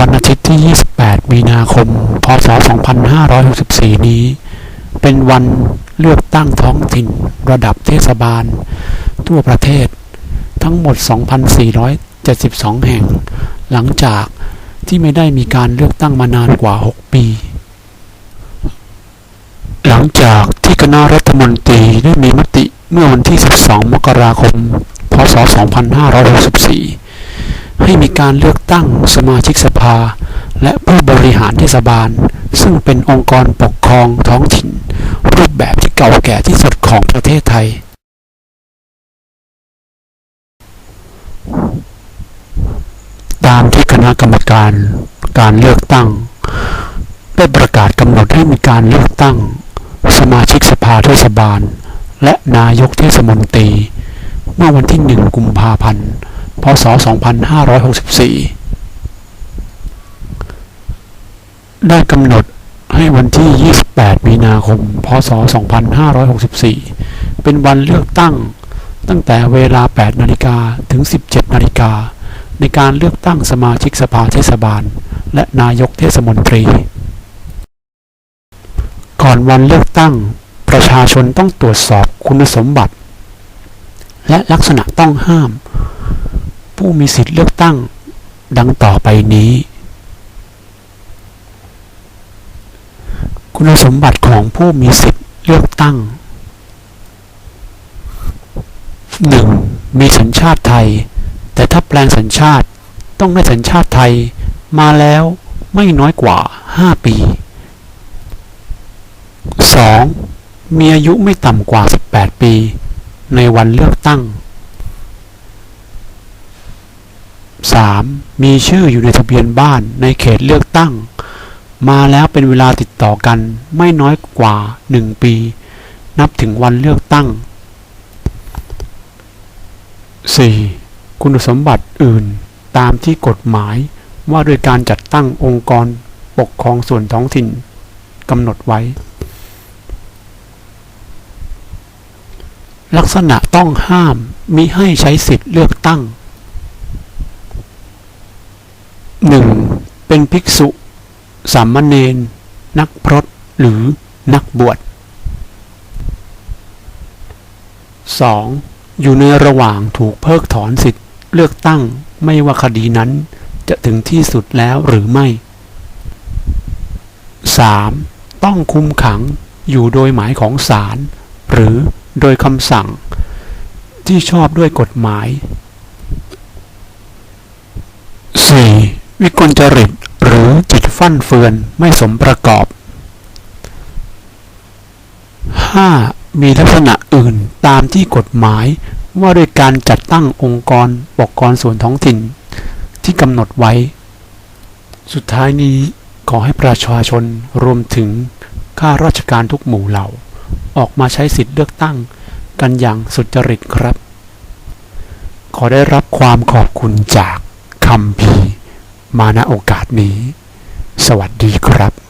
วันอาทิตย์ที่ 28 มีนาคม พศ 2564 นี้ เป็นวันเลือกตั้งท้องถิ่นระดับเทศบาล ทั่วประเทศ ทั้งหมด 2,472 แห่ง หลังจากที่ไม่ได้มีการเลือกตั้งมานานกว่า 6 ปี หลังจากที่คณะรัฐมนตรีได้มีมติเมื่อวันที่ 12 มกราคม พศ 2564 ให้มีการเลือกตั้งสมาชิกสภา และผู้บริหารเทศบาล ซึ่งเป็นองค์กรปกครองท้องถิ่น รูปแบบที่เก่าแก่ที่สุดของประเทศไทย ตามที่คณะกรรมการการเลือกตั้ง ได้ประกาศกำหนดให้มีการเลือกตั้ง สมาชิกสภาเทศบาล และนายกเทศมนตรี เมื่อวันที่ 1 กุมภาพันธ์ พศ 2564 ได้กำหนดให้วันที่ 28 มีนาคม พศ 2564 เป็นวันเลือกตั้งตั้งแต่เวลา 8 นาฬิกาถึง 17 นาฬิกา ในการเลือกตั้งสมาชิกสภาเทศบาล และนายกเทศมนตรี ก่อนวันเลือกตั้ง ประชาชนต้องตรวจสอบคุณสมบัติ และลักษณะต้องห้าม ผู้มีสิทธิ์เลือกตั้งดังต่อไปนี้ คุณสมบัติของผู้มีสิทธิ์เลือกตั้ง 1. มีสัญชาติไทย แต่ถ้าแปลงสัญชาติต้องได้สัญชาติไทยมาแล้วไม่น้อยกว่า 5 ปี 2. มีอายุไม่ต่ำกว่า 18 ปี ในวันเลือกตั้ง 3. มีชื่ออยู่ในทะเบียนบ้านในเขตเลือกตั้ง มาแล้วเป็นเวลาติดต่อกันไม่น้อยกว่า 1 ปี นับถึงวันเลือกตั้ง 4. คุณสมบัติอื่นตามที่กฎหมายว่าด้วยการจัดตั้งองค์กรปกครองส่วนท้องถิ่นกำหนดไว้ ลักษณะต้องห้ามมิให้ใช้สิทธิ์เลือกตั้ง 1. เป็นภิกษุสามเณรนักพรตหรือนักบวช 2. อยู่ในระหว่างถูกเพิกถอนสิทธิ์เลือกตั้งไม่ว่าคดีนั้นจะถึงที่สุดแล้วหรือไม่ 3. ต้องคุมขังอยู่โดยหมายของศาลหรือโดยคำสั่ง ที่ชอบด้วยกฎหมาย 4. วิกลจริตหรือจิตฟั่นเฟือนไม่สมประกอบ 5. มีลักษณะอื่นตามที่กฎหมายว่าด้วยการจัดตั้งองค์กรปกครองส่วนท้องถิ่นที่กำหนดไว้ สุดท้ายนี้ขอให้ประชาชนรวมถึงข้าราชการทุกหมู่เหล่า ออกมาใช้สิทธิ์เลือกตั้งกันอย่างสุจริตครับ ขอได้รับความขอบคุณจากคำพ มาณโอกาสนี้ สวัสดีครับ